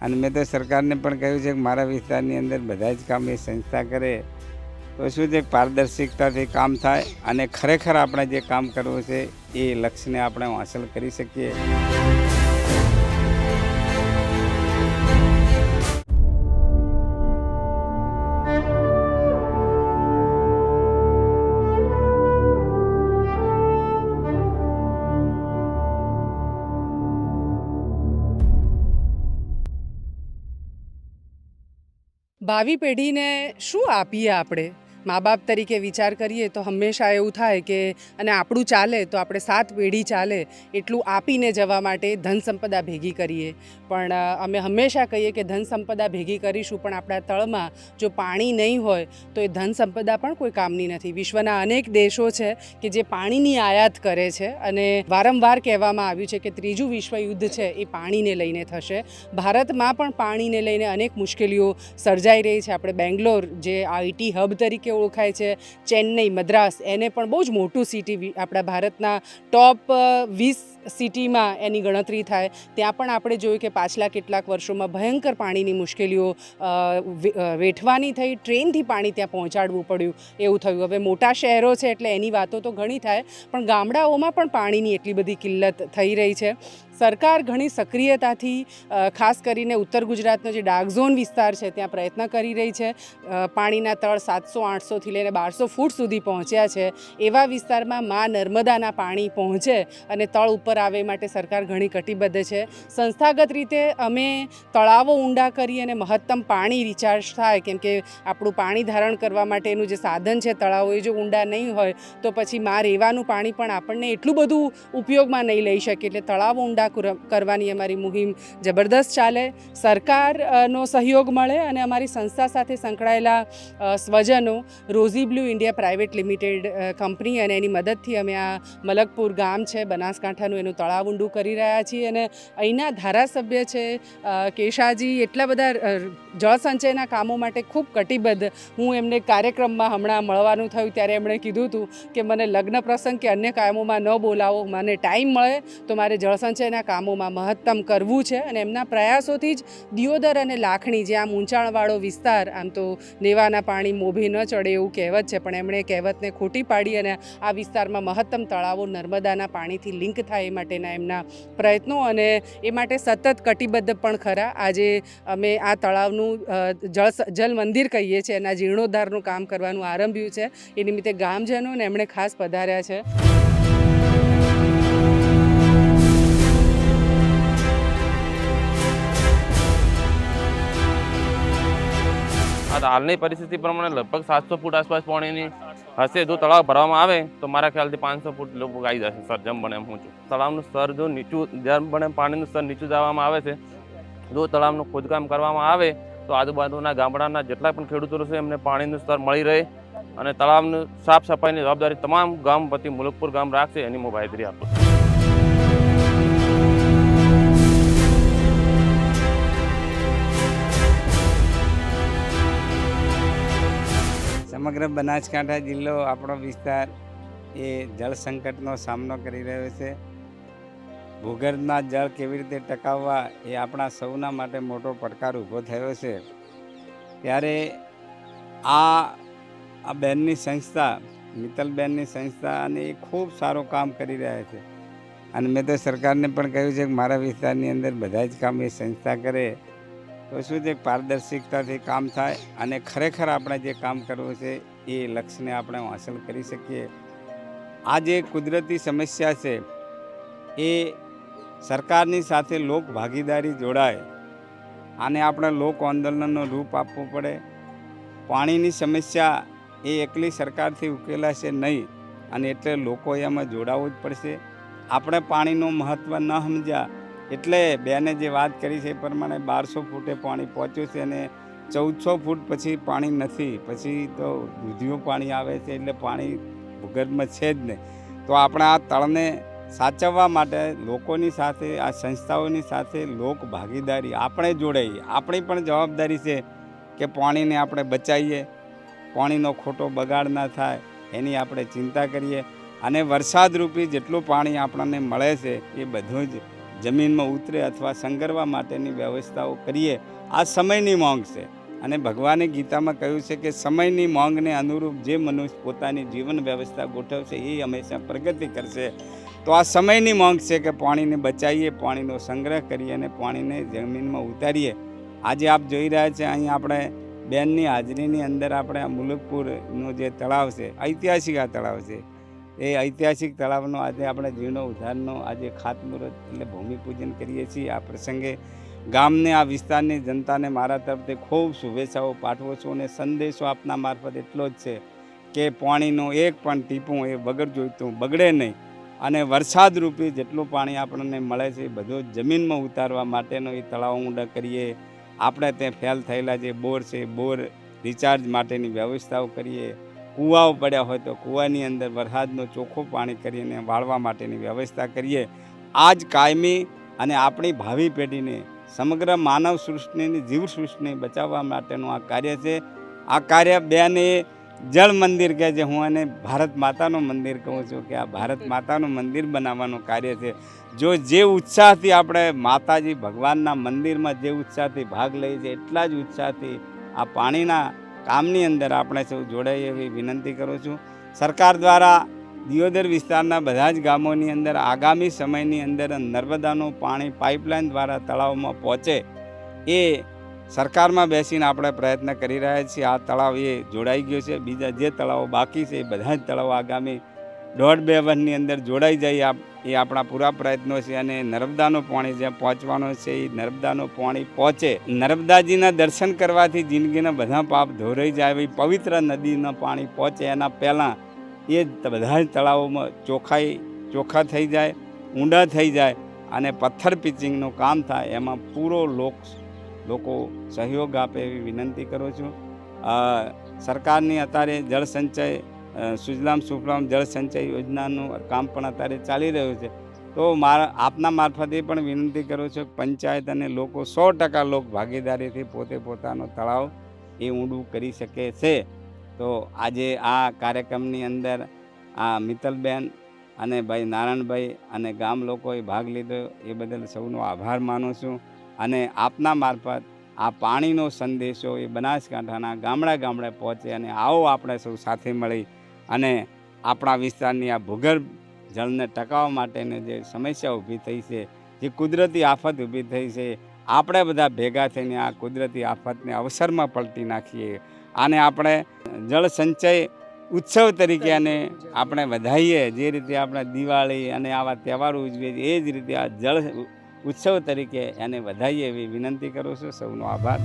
અને મેં તો સરકારને પણ કહ્યું છે કે મારા વિસ્તારની અંદર બધા જ કામ એ સંસ્થા કરે. તો શું છે, પારદર્શિકતાથી કામ થાય અને ખરેખર આપણે જે કામ કરવું છે એ લક્ષ્યને આપણે હાંસલ કરી શકીએ. ભાવિ પેઢીને શું આપીએ આપણે? મા બાપ તરીકે વિચાર કરીએ તો હંમેશા એવું થાય કે અને આપણું ચાલે તો આપણે સાત પેઢી ચાલે એટલું આપીને જવા માટે ધન સંપદા ભેગી કરીએ. પણ અમે હંમેશા કહીએ કે ધન સંપદા ભેગી કરીશું પણ આપણા તળમાં જો પાણી નહીં હોય તો એ ધન સંપદા પણ કોઈ કામની નથી. વિશ્વના અનેક દેશો છે કે જે પાણીની આયાત કરે છે અને વારંવાર કહેવામાં આવ્યું છે કે ત્રીજું વિશ્વયુદ્ધ છે એ પાણીને લઈને થશે. ભારતમાં પણ પાણીને લઈને અનેક મુશ્કેલીઓ સર્જાઈ રહી છે. આપણે બેંગ્લોર જે આઈટી હબ તરીકે ઓળખાય છે, ચેન્નઈ, મદ્રાસ. એને પણ બહુ જ મોટું સિટી આપણા ભારતના ટોપ વીસ સિટીમાં એની ગણતરી થાય. ત્યાં પણ આપણે જોયું કે પાછલા કેટલાક વર્ષોમાં ભયંકર પાણીની મુશ્કેલીઓ વેઠવાની થઈ, ટ્રેનથી પાણી ત્યાં પહોંચાડવું પડ્યું. એવું થયું. હવે મોટા શહેરો છે એટલે એની વાતો તો ઘણી થાય, પણ ગામડાઓમાં પણ પાણીની એટલી બધી કિલ્લત થઈ રહી છે. સરકાર ઘણી સક્રિયતાથી ખાસ કરીને ઉત્તર ગુજરાતનો જે ડાર્ક ઝોન વિસ્તાર છે, ત્યાં પ્રયત્ન કરી રહી છે. પાણીના તળ સાતસો, આઠસોથી લઈને બારસો ફૂટ સુધી પહોંચ્યા છે. એવા વિસ્તારમાં મા નર્મદાના પાણી પહોંચે અને તળ ઉપર આવે માટે સરકાર ઘણી કટિબદ્ધ છે. સંસ્થાગત રીતે અમે તળાવો ઊંડા કરી અને મહત્તમ પાણી રિચાર્જ થાય, કેમ કે આપણું પાણી ધારણ કરવા માટેનું જે સાધન છે તળાવો, એ જો ઊંડા નહીં હોય, તો પછી માં રેવાનું પાણી પણ આપણને એટલું બધું ઉપયોગમાં નહીં લઈ શકે. એટલે તળાવો ઊંડા કુર- કરવાની અમારી મુહિમ જબરદસ્ત ચાલે. સરકારનો સહયોગ મળે અને અમારી સંસ્થા સાથે સંકળાયેલા સ્વજનો Rosy Blue India private limited company અને એની મદદથી અમે આ મલકપુર ગામ છે, બનાસકાંઠાનું એનું તળાવ ઊંડું કરી રહ્યા છીએ અને અહીંના ધારાસભ્ય છે કેશાજી, એટલા બધા જળસંચયના કામો માટે ખૂબ કટિબદ્ધ. હું એમને કાર્યક્રમમાં હમણાં મળવાનું થયું ત્યારે એમણે કીધું હતું કે મને લગ્ન પ્રસંગ કે અન્ય કામોમાં ન બોલાવો, મને ટાઈમ મળે તો મારે જળ સંચયના કામોમાં મહત્તમ કરવું છે અને એમના પ્રયાસોથી જ દિયોદર અને લાખણી જે આમ ઊંચાણવાળો વિસ્તાર, આમ તો નેવાના પાણી મોભી ન ચડે એવું કહેવત છે, પણ એમણે કહેવતને ખોટી પાડી અને આ વિસ્તારમાં મહત્તમ તળાવો નર્મદાના પાણીથી લિંક થાય એ માટેના એમના પ્રયત્નો અને એ માટે સતત કટિબદ્ધ પણ ખરા. આજે અમે આ તળાવનું જળ જલ મંદિર કહીએ છીએ, એના જીર્ણોદ્ધારનું કામ કરવાનું આરંભ્યું છે. એ નિમિત્તે ગામજનોને એમણે ખાસ પધાર્યા છે. હાલની પરિસ્થિતિ પ્રમાણે લગભગ સાતસો ફૂટ આસપાસ પાણીની હશે. જો તળાવ ભરવામાં આવે, તો મારા ખ્યાલથી પાંચસો ફૂટ લોકો આવી જશે. સર, જેમ બને હું છું. તળાવનું સ્તર જો નીચું, જેમ બને પાણીનું સ્તર નીચું જવામાં આવે છે, જો તળાવનું ખોદકામ કરવામાં આવે, તો આજુબાજુના ગામડાના જેટલા પણ ખેડૂતો છે, એમને પાણીનું સ્તર મળી રહે અને તળાવનું સાફ સફાઈની જવાબદારી તમામ ગામ વતી મુલકપુર ગામ રાખશે. એની હું બાહેધરી આપું સમગ્ર બનાસકાંઠા જિલ્લો, આપણો વિસ્તાર એ જળ સંકટનો સામનો કરી રહ્યો છે. ભૂગર્ભના જળ કેવી રીતે ટકાવવા એ આપણા સૌના માટે મોટો પડકાર ઊભો થયો છે. ત્યારે આ આ બેનની સંસ્થા મિત્તલબેનની સંસ્થા એ ખૂબ સારું કામ કરી રહ્યા છે. અને મેં તો સરકારને પણ કહ્યું છે કે મારા વિસ્તારની અંદર બધા જ કામ એ સંસ્થા કરે. તો શું છે, પારદર્શિકતાથી કામ થાય અને ખરેખર આપણે જે કામ કરવું છે, એ લક્ષ્યને આપણે હાંસલ કરી શકીએ. આ જે કુદરતી સમસ્યા છે, એ સરકારની સાથે લોક ભાગીદારી જોડાય, આને આપણે લોક આંદોલનનો રૂપ આપવું પડે. પાણીની સમસ્યા એ એકલી સરકારથી ઉકેલાશે નહીં અને એટલે લોકોએ એમાં જોડાવવું જ પડશે. આપણે પાણીનું મહત્ત્વ ન સમજ્યા એટલે બેને જે વાત કરી છે એ પ્રમાણે બારસો ફૂટે પાણી પહોંચ્યું છે અને ચૌદસો ફૂટ પછી પાણી નથી. પછી તો દૂધિયું પાણી આવે છે એટલે પાણી ભૂગર્ભમાં છે જ નહીં. તો આપણે આ તળને સાચવવા માટે લોકોની સાથે, આ સંસ્થાઓની સાથે લોક ભાગીદારી આપણે જોડાઈએ. આપણી પણ જવાબદારી છે કે પાણીને આપણે બચાવીએ. પાણીનો ખોટો બગાડ ના થાય, એની આપણે ચિંતા કરીએ. અને વરસાદરૂપી જેટલું પાણી આપણને મળે છે એ બધું જ જમીનમાં ઉતરે અથવા સંગરવા માટેની વ્યવસ્થાઓ કરીએ, આ સમયની માંગ છે. અને ભગવાને ગીતામાં કહ્યું છે કે સમયની માંગને અનુરૂપ જે મનુષ્ય પોતાની જીવન વ્યવસ્થા ગોઠવશે, એ હંમેશા પ્રગતિ કરશે. તો આ સમયની માંગ છે કે પાણીને બચાવીએ, પાણીનો સંગ્રહ કરીએ અને પાણીને જમીનમાં ઉતારીએ. આજે આપ જોઈ રહ્યા છે, અહીં આપણે બેનની હાજરીની અંદર આપણે આ મુલકપુરનું જે તળાવ છે, ઐતિહાસિક આ તળાવ છે. એ ઐતિહાસિક તળાવનો આજે આપણે જીર્ણો ઉદ્ધારનો આજે ખાતમુહૂર્ત એટલે ભૂમિપૂજન કરીએ છીએ. આ પ્રસંગે ગામને, આ વિસ્તારની, જનતાને મારા તરફથી ખૂબ શુભેચ્છાઓ પાઠવો છું અને સંદેશો આપના મારફત એટલો જ છે કે પાણીનું એક પણ ટીપું એ વગર જોઈતું બગડે નહીં અને વરસાદ રૂપી જેટલું પાણી આપણને મળે છે એ બધું જમીનમાં ઉતારવા માટેનો એ તળાવ ઊંડા કરીએ. આપણે ત્યાં ફેલ થયેલા જે બોર છે બોર રિચાર્જ માટેની વ્યવસ્થાઓ કરીએ. કૂવાઓ પડ્યા હોય તો કૂવાની અંદર વરસાદનો ચોખ્ખું પાણી કરીને વાળવા માટેની વ્યવસ્થા કરીએ. આ જ કાયમી અને આપણી ભાવિ પેઢીને સમગ્ર માનવ સૃષ્ટિની, જીવ સૃષ્ટિને બચાવવા માટેનું આ કાર્ય છે. આ કાર્ય બેને જળ મંદિર કહે છે. હું એને ભારત માતાનું મંદિર કહું છું કે આ ભારત માતાનું મંદિર બનાવવાનું કાર્ય છે. જો જે ઉત્સાહથી આપણે માતાજી ભગવાનના મંદિરમાં જે ઉત્સાહથી ભાગ લઈએ છીએ એટલા જ ઉત્સાહથી આ પાણીના કામની અંદર આપણે સૌ જોડાઈએ એવી વિનંતી કરું છું. સરકાર દ્વારા દિયોદર વિસ્તારના બધા જ ગામોની અંદર આગામી સમયની અંદર નર્મદાનું પાણી પાઇપલાઇન દ્વારા તળાવમાં પહોંચે એ સરકારમાં બેસીને આપણે પ્રયત્ન કરી રહ્યા છીએ. આ તળાવ એ જોડાઈ ગયો છે. બીજા જે તળાવો બાકી છે એ બધા જ તળાવો આગામી દોઢ બે વર્ષની અંદર જોડાઈ જાય એ આપણા પૂરા પ્રયત્નો છે અને નર્મદાનું પાણી જ્યાં પહોંચવાનું છે એ નર્મદાનું પાણી પહોંચે. નર્મદાજીના દર્શન કરવાથી જિંદગીના બધા પાપ ધોરાઈ જાય એવી પવિત્ર નદીના પાણી પહોંચે. એના પહેલાં એ બધા જ તળાવોમાં ચોખ્ખાઈ ચોખ્ખા થઈ જાય ઊંડા થઈ જાય અને પથ્થર પિચિંગનું કામ થાય. એમાં પૂરો લોક લોકો સહયોગ આપે એવી વિનંતી કરું છું. સરકારની અત્યારે જળ સંચય અ, સુજલામ સુફલામ જળ સંચય યોજનાનું કામ પણ અત્યારે ચાલી રહ્યું છે. તો મારા, આપના મારફતે પણ વિનંતી કરું છું પંચાયત અને લોકો સો ટકા લોક ભાગીદારીથી પોતે પોતાનો તળાવ એ ઊંડું કરી શકે છે. તો આજે આ કાર્યક્રમની અંદર આ મિત્તલબેન અને ભાઈ નારાયણભાઈ અને ગામ લોકોએ ભાગ લીધો. એ બદલ સૌનો આભાર માનું છું. અને આપના મારફત આ પાણીનો સંદેશો એ બનાસકાંઠાના ગામડા ગામડે પહોંચે અને આવો આપણે સૌ સાથે મળી અને આપણા વિસ્તારની આ ભૂગર્ભ જળને ટકાવવા માટેની જે સમસ્યા ઊભી થઈ છે, જે કુદરતી આફત ઊભી થઈ છે, આપણે બધા ભેગા થઈને આ કુદરતી આફતને અવસરમાં પલટી નાખીએ. આને આપણે જળ સંચય ઉત્સવ તરીકે આને આપણે વધાવીએ જે રીતે આપણે દિવાળી અને આવા તહેવારો ઉજવીએ છીએ, એ જ રીતે આ જળ ઉત્સવ તરીકે એને વધાવીએ એવી વિનંતી કરું છું. સૌનો આભાર.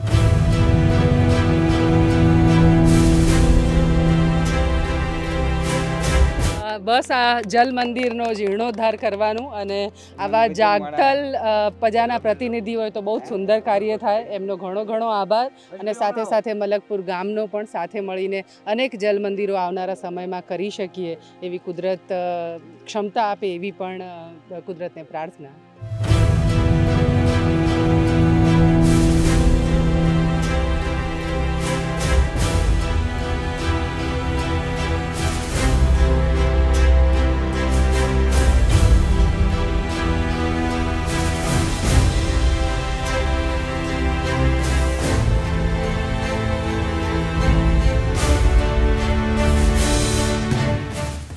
બસ આ જલ મંદિરનો જીર્ણોદ્ધાર કરવાનું અને આવા જાગતલ પ્રજાના પ્રતિનિધિ હોય તો બહુ જ સુંદર કાર્ય થાય. એમનો ઘણો ઘણો આભાર અને સાથે સાથે મલકપુર ગામનો પણ સાથે મળીને અનેક જલ મંદિરો આવનારા સમયમાં કરી શકીએ એવી કુદરત ક્ષમતા આપે એવી પણ કુદરતને પ્રાર્થના.